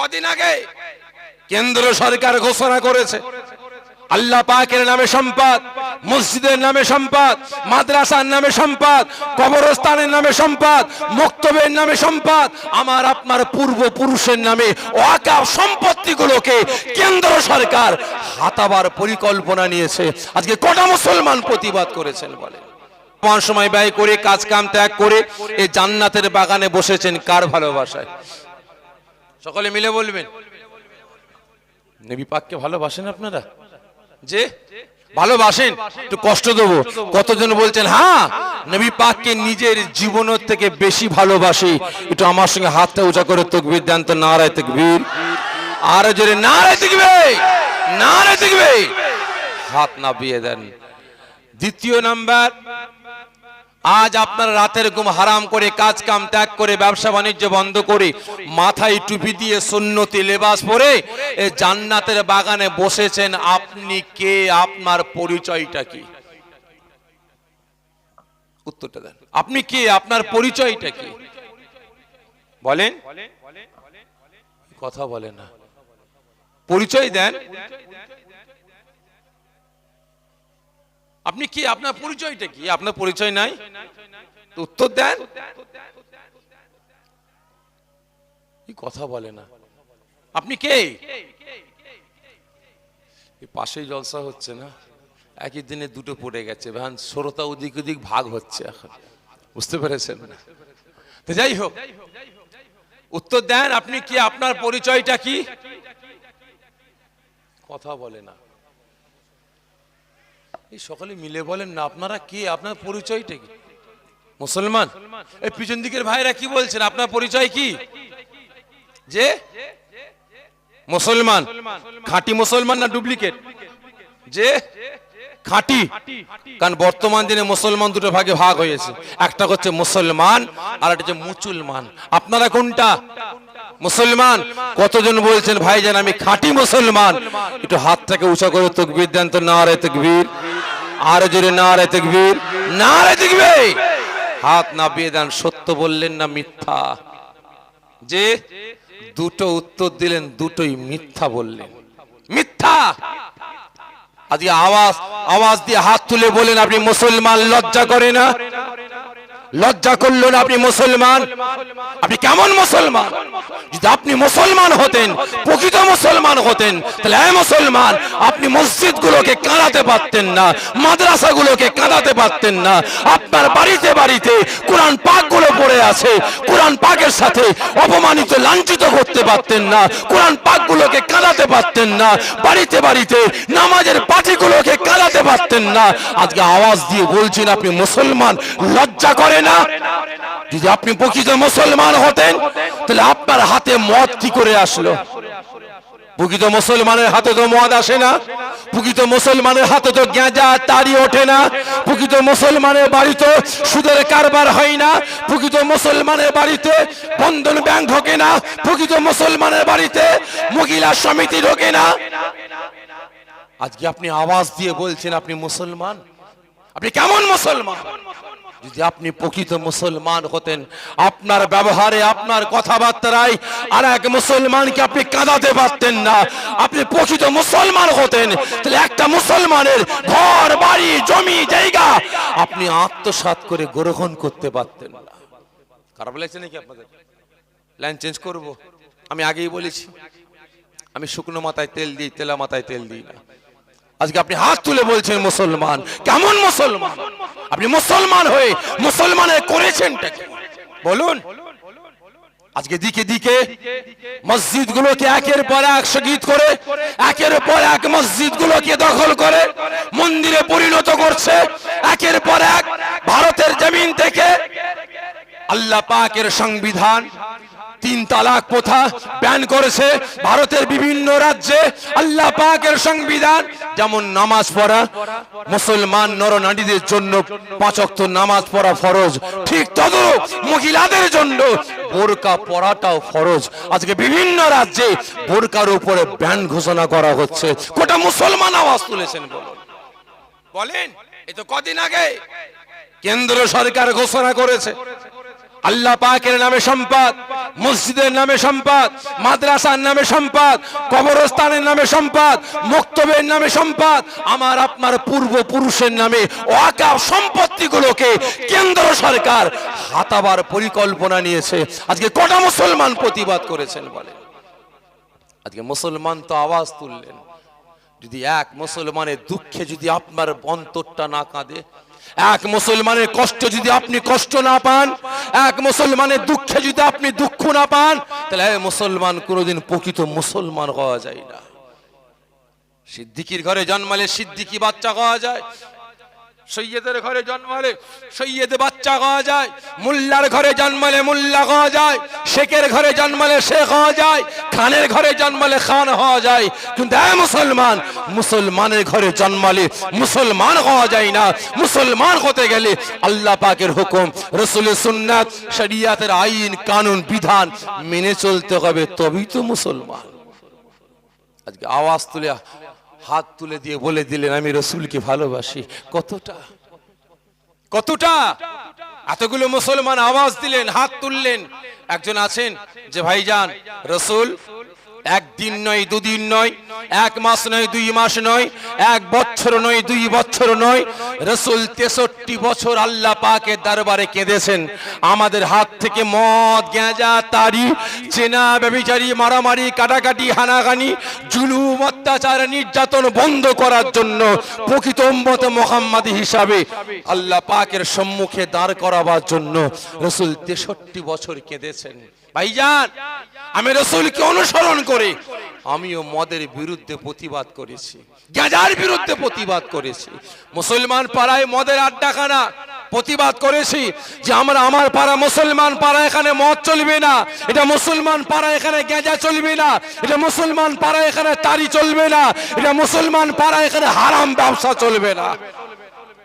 কদিন আগে কেন্দ্র সরকার ঘোষণা করেছে। আল্লাহ পাকের নামে সম্পদ, মসজিদের নামে সম্পদ, মাদ্রাসার নামে সম্পদ, কবরস্থানের নামে সম্পদ, মক্তবের নামে সম্পদ, আমার আপনার পূর্বপুরুষের নামে ওয়াকাফ সম্পত্তিগুলোকে কেন্দ্র সরকার হাতাবার পরিকল্পনা নিয়েছে। আজকে কটা মুসলমান প্রতিবাদ করেছেন বলে সময় ব্যয় করে, কাজ কাম ত্যাগ করে এই জান্নাতের বাগানে বসেছেন কার ভালোবাসায়? সকলে মিলে বলবেন। নবী পাককে ভালোবাসেন আপনারা? যে? ভালোবাসেন? একটু কষ্ট দেবো। কতজন বলছেন হ্যাঁ নবী পাককে নিজের জীবনের থেকে বেশি ভালোবাসি। একটু আমার সঙ্গে হাতটা উঁচা করে তকবির দেন তো নারায় তকবির। আর জোরে নারায় তকবে নারায় তকবে হাত না বিয়ে দেন। দ্বিতীয় নাম্বার আজ আপনার রাতের ঘুম হারাম করে, কাজ কাম ত্যাগ করে, ব্যবসা বাণিজ্য বন্ধ করে, মাথায় টুপি দিয়ে সুন্নতি লেবাস পরে জান্নাতের বাগানে বসেছেন, আপনি কে? আপনার পরিচয়টা কি? উত্তরটা দেন। আপনি কে? আপনার পরিচয়টা কি? বলেন। কথা বলে না। পরিচয় দেন। আপনি কি, আপনার পরিচয়টা কি? আপনার পরিচয় নাই? উত্তর দেন। কথা বলে না। আপনি কে? পাশেই জলসা হচ্ছে না? একই দিনে দুটো পড়ে গেছে। ভান শ্রোতা ওদিক ওদিক ভাগ হচ্ছে এখন। বুঝতে পেরেছেন তো যাই হোক। উত্তর দেন, আপনি কি, আপনার পরিচয়টা কি? কথা বলে না। এই সকলে মিলে বলেন না, আপনারা কে? আপনার পরিচয়টা কি? মুসলমান? এই পিছন দিকের ভাইরা কি বলছেন? আপনার পরিচয় কি? যে? মুসলমান। খাঁটি মুসলমান না ডুপ্লিকেট? যে? খাঁটি। কারণ বর্তমান দিনে মুসলমান দুটো ভাগে ভাগ হয়েছে। একটা হচ্ছে মুসলমান, আর একটা হচ্ছে মুসলমান। আপনারা কোনটা? মুসলমান। কতজন বলছেন, ভাইজান, আমি খাঁটি মুসলমান। একটু হাতটাকে উঁচা করে তকবির দেন তো না রে তকবির। আর জোরে নারে রে নারে না রে তকবে হাত না বিয়ে দেন, সত্য বললেন না মিথ্যা? যে দুটো উত্তর দিলেন, দুটোই মিথ্যা বললেন। মিথ্যা! আজকে আওয়াজ আওয়াজ দিয়ে হাত তুলে বলেন, আপনি মুসলমান, লজ্জা করে না? লজ্জা করল না আপনি মুসলমান? আপনি কেমন মুসলমান? যদি আপনি মুসলমান হতেন, প্রকৃত মুসলমান হতেন, তাহলে এই মুসলমান, আপনি মসজিদ গুলোকে কাঁদাতে পারতেন না মাদ্রাসা গুলোকে কাঁদাতে পারতেন না, আপনার বাড়িতে বাড়িতে কোরআন পাকগুলো পড়ে আছে, কোরআন পাকের সাথে অপমানিত, লাঞ্ছিত করতে পারতেন না, কোরআন পাক গুলোকে কাঁদাতে পারতেন না, বাড়িতে বাড়িতে নামাজের পাঠিগুলোকে কাঁদাতে পারতেন না। আজকে আওয়াজ দিয়ে বলছেন, আপনি মুসলমান, লজ্জা না। যদি আপনি প্রকৃত মুসলমান হতেন, তাহলে আপনার হাতে মদ কি করে আসলো? প্রকৃত মুসলমানের হাতে তো মদ আসে না। প্রকৃত মুসলমানের হাতে তো গেঁজা তাড়ি ওঠে না। প্রকৃত মুসলমানের বাড়িতে সুদের কারবার হয় না। প্রকৃত মুসলমানের বাড়িতে বন্ধন ব্যাংক ঢোকে না। প্রকৃত মুসলমানের বাড়িতে মহিলা সমিতি ঢোকে না। আজকে আপনি আওয়াজ দিয়ে বলছেন আপনি মুসলমান? আপনি কেমন মুসলমান? যদি আপনি প্রকৃত মুসলমান হতেন, আপনার ব্যবহারে, আপনার কথাবার্তায় আর এক মুসলমানকে আপনি কাঁদাতে পারতেন না। আপনি প্রকৃত মুসলমান হতেন, তাহলে একটা মুসলমানের ঘর, বাড়ি, জমি, জায়গা আপনি আত্মসাৎ করে গ্রহণ করতে পারতেন না। খারাপ লাগছে নাকি আপনাদের? লাইন চেঞ্জ করব? আমি আগেই বলেছি, আমি শুকনো মাথায় তেল দিই, তেলা মাথায় তেল দিই না। আজকে আপনি হাত তুলে বলছেন মুসলমান। কেমন মুসলমান? আপনি মুসলমান হয়ে মুসলমানের করেছেন বলুন। আজকে দিকে দিকে মসজিদ গুলোকে একের পর এক শহীদ করে, একের পর এক মসজিদ গুলোকে দখল করে, মন্দিরে পরিণত করছে, একের পর এক ভারতের জমিন থেকে আল্লাহ পাকের সংবিধান তিন তালাক প্রথা ব্যান করেছে ভারতের বিভিন্ন রাজ্যে। আল্লাহ পাকের সংবিধান, যেমন নামাজ পড়া, মুসলমান নরনারীদের জন্য পাঁচক্ত নামাজ পড়া ফরজ। ঠিক তদরূপ মহিলাদের জন্য বোরকা পড়াটাও ফরজ। আজকে বিভিন্ন রাজ্যে বোরকার উপরে ব্যান ঘোষণা করা হচ্ছে। কোটা মুসলমান আওয়াজ তুলেছেন বলুন। বলেন এই তো কদিন আগে কেন্দ্র সরকার ঘোষণা করেছে। আল্লাহ পাকের নামে সম্পদ, মসজিদের নামে সম্পদ, মাদ্রাসার নামে সম্পদ, কবরস্থানের নামে সম্পদ, মক্তবের নামে সম্পদ, আমার, আপনার পূর্বপুরুষের নামে ওয়াকাফ সম্পত্তিগুলোকে কেন্দ্র সরকার হাতাবার পরিকল্পনা নিয়েছে। আজকে কটা মুসলমান প্রতিবাদ করেছেন বলে আজকে মুসলমান তো আওয়াজ তুললেন। যদি এক মুসলমানের দুঃখে যদি আপনার অন্তরটা না কাঁদে এক মুসলমানের কষ্ট যদি আপনি কষ্ট না পান, এক মুসলমানের দুঃখে যদি আপনি দুঃখ না পান, তাহলে মুসলমান কোনোদিন প্রকৃত মুসলমান হওয়া যায় না। সিদ্দিকির ঘরে জন্মালে সিদ্দিকি বাচ্চা হওয়া যায় সৈয়দের ঘরে জন্মালে সৈয়দ বাচ্চা হওয়া যায়, মুল্লার ঘরে জন্মালে মুল্লা হওয়া যায়, শেখের ঘরে জন্মালে শেখ হওয়া যায়, খানের ঘরে জন্মালে খান হওয়া যায়। কিন্তু এ মুসলমান, মুসলমানের ঘরে জন্মালে মুসলমান হওয়া যায় না। মুসলমান হতে গেলে আল্লাহ পাকের হুকুম রসুলের সুন্নাত, শরিয়াতের আইন, কানুন, বিধান মেনে চলতে হবে, তবেই তো মুসলমান। আজকে আওয়াজ তুলে হাত তুলে দিয়ে বলে দিলেন, আমি রসুলকে ভালোবাসি। কতটা? কতটা? এতগুলো মুসলমান আওয়াজ দিলেন, হাত তুললেন। একজন আছেন যে, ভাইজান, রসুল একদিন নয়, দুদিন নয়, এক মাস নয়, দুই মাস নয়, এক বছর নয়, দুই বছর নয়। রসুল তেষট্টি বছর আল্লাহ পাকের দরবারে কেঁদেছেন। আমাদের হাত থেকে মদ গেঁজা তারি, চেনা ব্যবিচারি মারামারি, কাটাকাটি হানাগানি জুলুম, অত্যাচার, নির্যাতন বন্ধ করার জন্য প্রকৃত উম্মত মোহাম্মদ হিসাবে আল্লাহ পাকের সম্মুখে দাঁড় করাবার জন্য রসুল তেষট্টি বছর কেঁদেছেন। ভাইজান, আমি রসুলকে অনুসরণ করে আমিও মদের বিরুদ্ধে প্রতিবাদ করেছি, গাঁজার বিরুদ্ধে প্রতিবাদ করেছি। মুসলমান পাড়ায় মদের আড্ডাখানা প্রতিবাদ করেছি যে আমরা আমার পাড়া মুসলমান পাড়া এখানে মদ চলবে না, এটা মুসলমান পাড়া এখানে গেঁজা চলবে না, এটা মুসলমান পাড়া এখানে তারি চলবে না, এটা মুসলমান পাড়া এখানে হারাম ব্যবসা চলবে না।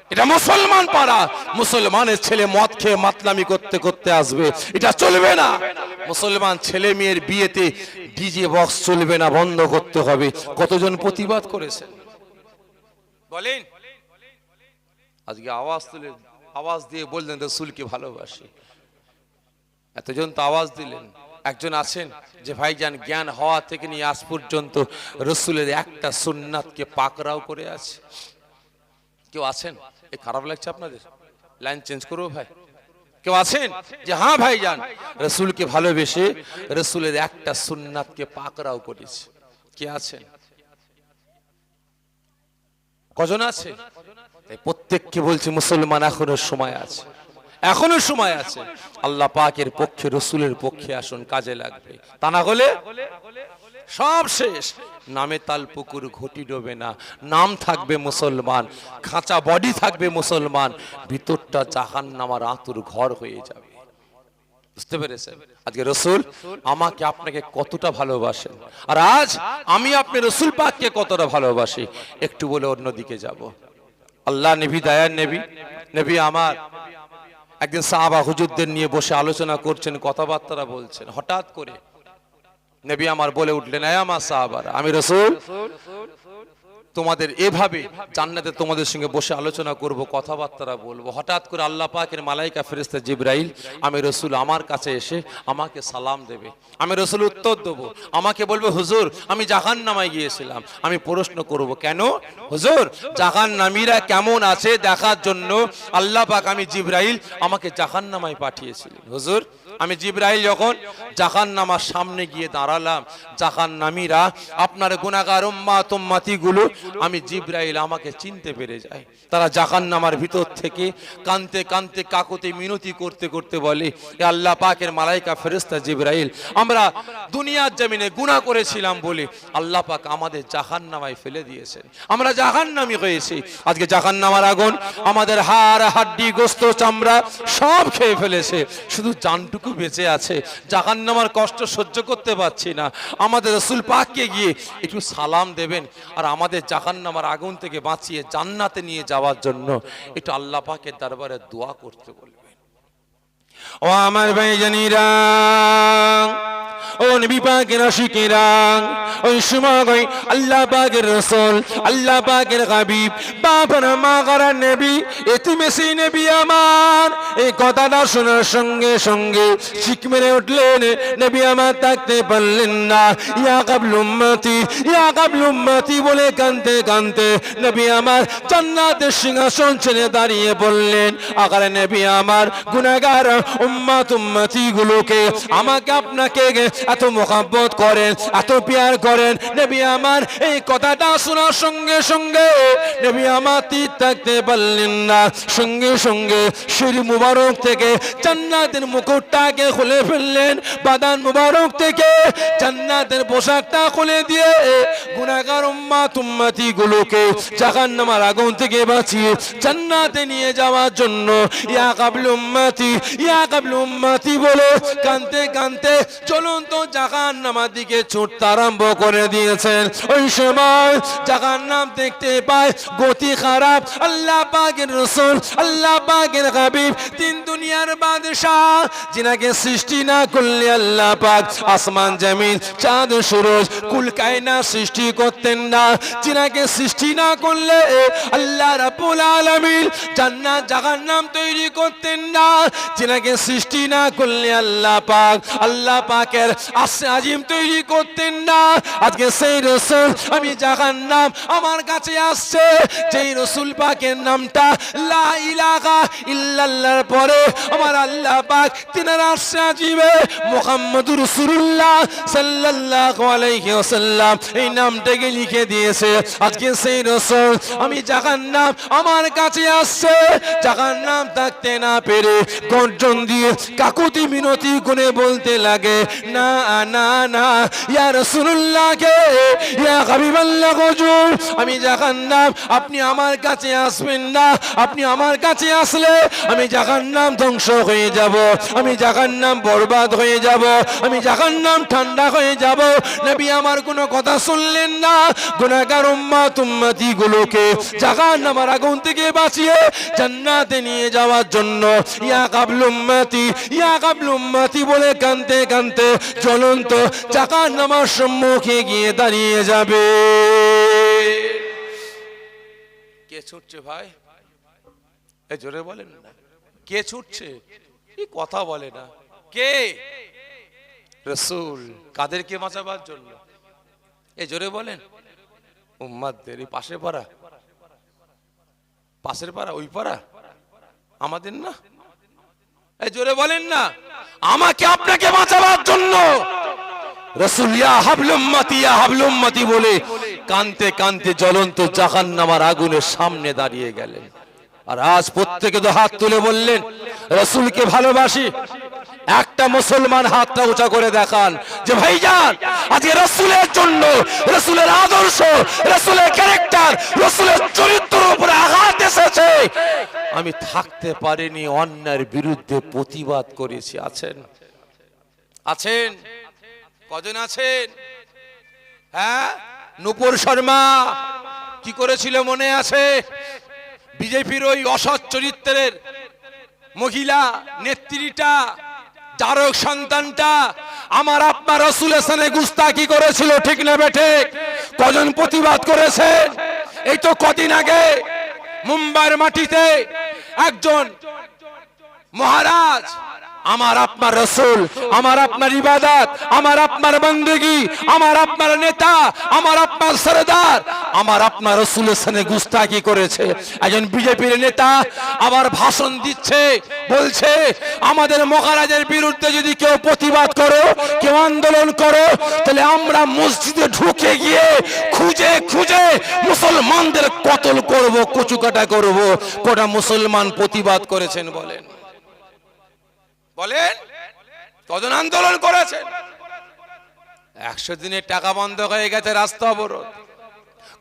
এটা মুসলমান পাড়া। মুসলমানের ছেলে মদ খেয়ে মাতলামি করতে করতে আসবে। এটা চলবে না। মুসলমান ছেলে মেয়ের বিয়েতে ডিজে বক্স চলবে না, বন্ধ করতে হবে। কতজন প্রতিবাদ করেছেন? বলেন। আজকে আওয়াজ তুলে, আওয়াজ দিয়ে বললেন, রসুলকে ভালোবাসি। এতজন তো আওয়াজ দিলেন। একজন আছেন যে ভাইজান, জ্ঞান হওয়া থেকে নিয়ে আজ পর্যন্ত রসুলের একটা সুন্নাতকে পাকরাও করে আছে। কেউ আছেন? খারাপ লাগছে আপনাদের? লাইন চেঞ্জ করব ভাই। কেউ আছেন? যে হ্যাঁ ভাই যান রসুলকে ভালোবেসে রসুলের একটা সুন্নাতকে পাকরাও করেছে। কে আছেন? কজন আছে? প্রত্যেককে বলছি, মুসলমান এখনও সময় আছে। এখনও সময় আছে। আল্লাহ পাকের পক্ষে, রসুলের পক্ষে আসুন, কাজে লাগবে। তা না হলে সব শেষ। নামে তাল পুকুর ঘটি ডোবে না। নাম থাকবে মুসলমান, খাঁচা, বডি থাকবে মুসলমান। ভিতরটা জাহান নামার আতুর ঘর হয়ে যাবে। বুঝতে পেরেছেন? আজকে রসুল আমাকে আপনাকে কতটা ভালোবাসেন। আর আজ আমি আপনি রসুল পাককে কতটা ভালোবাসি। একটু বলে অন্যদিকে যাব। আল্লাহ, নেবি, দায়ার নেবি নেবি আমার। একদিন সাহাবা হুজুরদের নিয়ে বসে আলোচনা করছেন, কথাবার্তারা বলছেন। হঠাৎ করে নবী আমার বলে উঠলেন, "এ আমার সাহাবার, আমি রসুল তোমাদের এভাবে জান্নাতে তোমাদের সঙ্গে বসে আলোচনা করব কথাবার্তা বলব। হঠাৎ করে আল্লাহ পাকের মালাইকা ফেরেস্তা জিব্রাইল, আমি রসুল আমার কাছে এসে আমাকে সালাম দেবে। আমি রসুল উত্তর দেবো। আমাকে বলবে, হুজুর, আমি জাহান নামায় গিয়েছিলাম। আমি প্রশ্ন করব, কেন? হুজুর জাহান নামীরা কেমন আছে দেখার জন্য আল্লাহ পাক আমি জিব্রাইল আমাকে জাহান নামায় পাঠিয়েছিলেন। হুজুর আমি জিব্রাইল যখন জাহান নামার সামনে গিয়ে দাঁড়ালাম জাহান নামীরা আপনার গুণাগার উম্মা তুম্মাতিগুলো আমি জিব্রাইল আমাকে চিনতে পেরে যায়। তারা জাহান নামার ভিতর থেকে কানতে কানতে কাকুতে মিনতি করতে করতে বলে, "এ আল্লাহ পাকের মালাইকা ফেরেস্তা জিব্রাইল, আমরা দুনিয়ার জমিনে গুনাহ করেছিলাম বলে আল্লাহ পাক আমাদের জাহান নামায় ফেলে দিয়েছেন। আমরা জাহান নামি হয়েছি। আজকে জাহান নামার আগুন আমাদের হাড়, হাড্ডি, গোস্ত, চামড়া সব খেয়ে ফেলেছে। শুধু জানটুকু বেঁচে আছে। জাহান নামার কষ্ট সহ্য করতে পারছি না। আমাদের রসুল পাককে গিয়ে একটু সালাম দেবেন আর আমাদের জাহান নামার আগুন থেকে বাঁচিয়ে জান্নাতে নিয়ে যাওয়ার জন্য একটু আল্লাহ পাকের দরবারে দোয়া করতে বলবেন। ও আমার ভাই জানিরা ও নবী পাকের আশিকেরা ওই সময় আল্লাহ পাকের রসুল, আল্লাহ পাকের হাবিব বাবার মা করার নবী, এতিমে সেই নবী আমার। এই কথাটা শোনার সঙ্গে সঙ্গে শিখ মেরে উঠলেন, নবী আমার থাকতে পারলেন না। ইয়া কাবল উম্মতি, ইয়া কাবল উম্মতি বলে কানতে কানতে নবী আমার জান্নাতের সিংহাসন ছেড়ে দাঁড়িয়ে বললেন আকার নবী আমার গুনাহগার শোনার সঙ্গে সঙ্গে, নবী আমার তীর থাকতে পারলেন না। সঙ্গে সঙ্গে শির মুবারক থেকে জান্নাতের মুকুটটাকে খুলে ফেললেন বাদান মুবারক থেকে জান্নাতের পোশাকটা খুলে দিয়ে গুনাহগার উম্মাত উম্মতি গুলোকে জাহান্নামের আগুন থেকে বাঁচিয়ে জান্নাতে নিয়ে যাওয়ার জন্য ইয়া কাবল উম্মতি, ইয়া কাবল উম্মতি বলে কানতে কানতে চলুন তো জাহান্নামার দিকে ছুটতে আরম্ভ করে দিয়েছেন। ওই সময় জাহান্নাম দেখতে পায় গতি খারাপ, আল্লাহ পাকের রসুল, আল্লাহ পাকের হাবিব, তিন দুনিয়ার বাদশাহ, যিনাকে সৃষ্টি না করলে আল্লাহ পাক আসমান, জমিন, চাঁদ, সুরজ, কুল কায়না সৃষ্টি করতেন না। যিনাকে সৃষ্টি না করলে আল্লাহ রাব্বুল আলামিন জান্নাত, জাহান্নাম তৈরি করতেন না। যিনাকে সৃষ্টি না করলে আল্লাহ পাক, আল্লাহ পাকের আসে আজিম তৈরি করতেন না। আজকে সেই রসুল, আমি জাহান্নাম আমার কাছে আসছে। যেই রসুল পাকের নামটা লা ইলাহা ইল্লাল্লাহর পরে আমার আল্লাহ পাক তিনার আসছে আজিবে মুহাম্মদুর রাসূলুল্লাহ সাল্লাল্লাহু আলাইহি ওয়াসাল্লাম এই নামটাকে লিখে দিয়েছে। আজকে সেই রসুল, আমি জাহান্নাম আমার কাছে আসছে। জাহান্নাম থাকতে না পেরে গর্জন দিয়ে কাকুতি মিনতি করে বলতে লাগে, না না না, ইয়া রাসূলুল্লাহকে, ইয়া হাবিবাল্লাহ হুজুর, আমি জাহান্নাম আপনি আমার কাছে আসবেন না, আপনি আমার কাছে আসলে আমি জাহান্নাম ধ্বংস হয়ে যাব, আমি জাহান্নাম বরবাদ হয়ে যাব, আমি জাহান্নাম ঠান্ডা হয়ে যাব। নবী আমার কোনো কথা শুনলেন না। গুনাহগার উম্মাত উম্মতি গুলোকে জাহান্নামের আগুন থেকে বাঁচিয়ে জান্নাতে নিয়ে যাওয়ার জন্য ইয়া কাবল উম্মতি, ইয়া কাবল উম্মতি বলে কানতে কানতে জ্বলন্ত জাহান্নামের সম্মুখে গিয়ে দাঁড়িয়ে যাবে। কে ছুটছে ভাই? এই জোরে বলেন না। কে ছুটছে? কি কথা বলে না? কে? রসুল। কাদেরকে বাঁচাবার জন্য? এই জোরে বলেন। উম্মাদের এই পাশে পাড়া? পাশের পাড়া? ওই পাড়া? আমাদের না? এই জোরে বলেন না। আমাকে আপনাকে বাঁচাবার জন্য রসুল ইয়া হাবলুম্মতি হাবলুম্মতি বলে কানতে কানতে জ্বলন্ত জাহান্নামার আগুনের সামনে দাঁড়িয়ে গেলেন। আর আজ প্রত্যেকে তো হাত তুলে বললেন, রসুলকে ভালোবাসি একটা মুসলমান হাতটা উঁচা করে দেখান যে, ভাইজান, আজকে রসুলের জন্য, রসুলের আদর্শ, রসুলের ক্যারেক্টার, রসুলের চরিত্রের উপরে আঘাত এসেছে। আমি থাকতে পারিনি অন্যায়ের বিরুদ্ধে প্রতিবাদ করেছি। আছেন? আছেন? কজন আছেন? হ্যাঁ? নূপুর শর্মা, কি করেছিল মনে আছে? বিজেপির ওই অসৎ চরিত্রের মহিলা, নেত্রীটা জারক সন্তানটা আমার আপনার রসুল হাসানে গুস্তাকি করেছিল, ঠিক না বেঠে কজন প্রতিবাদ করেছে? এই তো কদিন আগে মুম্বাইয়ের মাটিতে একজন মহারাজ আমার আপনার রসুল, আমার আপনার ইবাদত, আমার আপনার বন্দেগি, আমার আপনার নেতা, আমার আপনার সরদার, আমার আপনার রসুলের সাথে গুস্তাকি করেছে। একজন বিজেপির নেতা আবার ভাষণ দিচ্ছে, বলছে, আমাদের মহারাজের বিরুদ্ধে যদি কেউ প্রতিবাদ করো, কেউ আন্দোলন করো, তাহলে আমরা মসজিদে ঢুকে গিয়ে খুঁজে খুঁজে মুসলমানদের কতল করব, কচুকাটা করব, কটা মুসলমান প্রতিবাদ করেছেন বলেন। বলেন কজন আন্দোলন করেছেন। একশো দিনের টাকা বন্ধ হয়ে গেছে রাস্তা অবরোধ।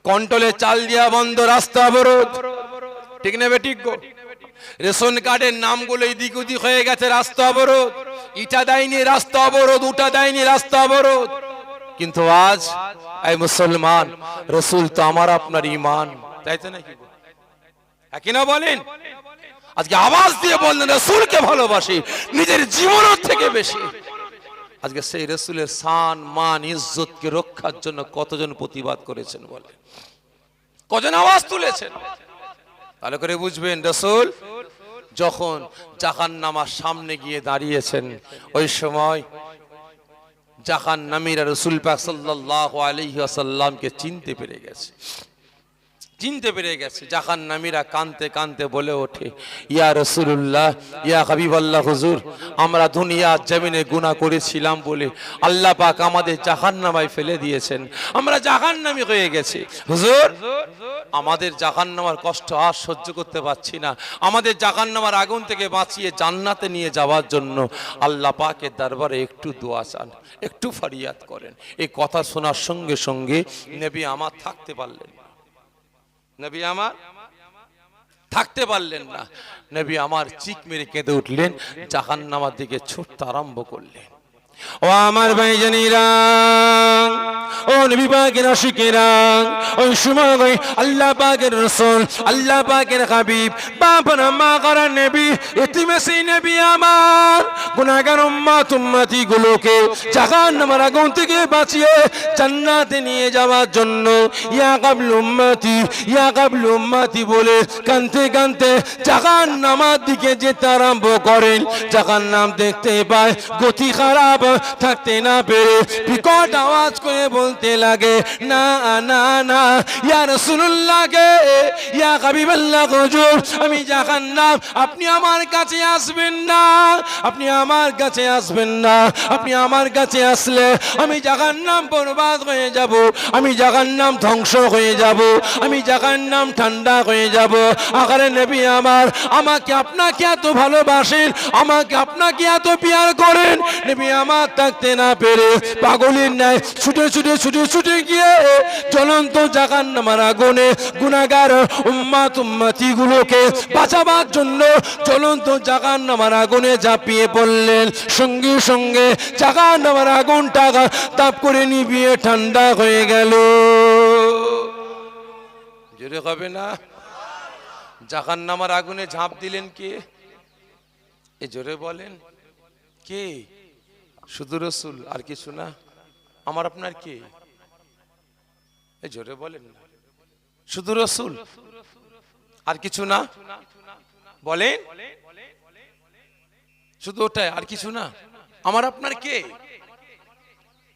কন্ট্রোলে চাল দিয়া বন্ধ, রাস্তা অবরোধ। ঠিক নেবে, ঠিক রেশন কার্ডের নামগুলো এদিক ওদিক হয়ে গেছে, রাস্তা অবরোধ। ইটা দেয়নি, রাস্তা অবরোধ, উটা দেয়নি, রাস্তা অবরোধ। কিন্তু আজ, এই মুসলমান, রসুল তো আমার আপনার ইমান। তাই তো নাকি বলেন? আজকে আওয়াজ দিয়ে বললেন, রসুলকে ভালোবাসি, নিজের জীবনের থেকে বেশি। আজকে সেই রসুলের সান মান, ইজ্জতকে রক্ষার জন্য কতজন প্রতিবাদ করেছেন বলে। কজন আওয়াজ তুলেছেন? ভালো করে বুঝবেন, রসুল, যখন জাহান নামার সামনে গিয়ে দাঁড়িয়েছেন, ওই সময় জাহান নামিরা রসুল পাক সাল্লাহ আলহিহাসাল্লামকে চিনতে পেরে গেছে। চিনতে পেরে গেছে। জাহান নামিরা কানতে কানতে বলে ওঠে, ইয়া রসুল্লাহ ইয়া হাবিবাল্লাহ হুজুর, আমরা দুনিয়া জমিনে গুণা করেছিলাম বলে আল্লাহ পাক আমাদের জাহান নামায় ফেলে দিয়েছেন। আমরা জাহান নামি হয়ে গেছি। হুজুর, আমাদের জাহান নামার কষ্ট আর সহ্য করতে পারছি না। আমাদের জাহান নামার আগুন থেকে বাঁচিয়ে জান্নাতে নিয়ে যাওয়ার জন্য আল্লাহ পাকের দরবারে একটু দোয়া চান, একটু ফারিয়াদ করেন। এই কথা শোনার সঙ্গে সঙ্গে নেবী আমার থাকতে পারলেন। নবী আমার থাকতে পারলেন না। নবী আমার চিক মেরে কেঁদে উঠলেন, জাহান্নামার দিকে ছুটতে আরম্ভ করলেন। ও আমার ভাইজানিরা, ও নবী পাকের আশিকেরা, ওই সময় আল্লাহ পাকের রসুল, আল্লাহ পাকের হাবিব বাবার মা করার নবী এতিমে সেই নবী আমার, গুনাহগার উম্মাত উম্মতি গুলোকে জাহান্নামের আগুন থেকে বাঁচিয়ে জান্নাতে নিয়ে যাওয়ার জন্য ইয়া কাবল উম্মতি, ইয়া কাবল উম্মতি বলে কানতে কানতে জাহান্নামার দিকে যেতে আরম্ভ করেন। জাহান্নাম দেখতে পায় গতি খারাপ থাকতে না পেরে বিকট আওয়াজ করে বলতে লাগে, না না না, ইয়া রাসূলুল্লাহকে ইয়া হাবিবাল্লাহ হুজুর, আমি জাহান্নাম আপনি আমার কাছে আসবেন না, আপনি আমার কাছে আসবেন না, আপনি আমার কাছে আসলে আমি জাহান্নাম বরবাদ হয়ে যাব, আমি জাহান্নাম ধ্বংস হয়ে যাব, আমি জাহান্নাম ঠান্ডা হয়ে যাব আকারে নবী আমার, আমাকে আপনাকে এত ভালোবাসেন, আমাকে আপনাকে এত পিয়ার করেন, নবী আমার থাকতে না পেরে পাগলের ন্যায় ছুটে ছুটে ছুটে ছুটে গিয়ে জ্বলন্ত জাহান্নামার আগুনে উম্মাতি গুলোকে বাঁচাবার জন্য জ্বলন্ত জাহান্নামার আগুনে ঝাঁপিয়ে পড়লেন। সঙ্গে সঙ্গে জাহান্নামার আগুনটা তাপ করে নিবিয়ে ঠান্ডা হয়ে গেল। জোরে হবে না? জাহান্নামার আগুনে ঝাঁপ দিলেন কে? এ জোরে বলেন। কে? শুধু রসুল আর কিছু না, আমার আপনার কি? জোরে বলেন না। শুধু রসুল আর কিছু না? বলেন। শুধু ওটাই, আর কিছু না? আমার আপনার কে?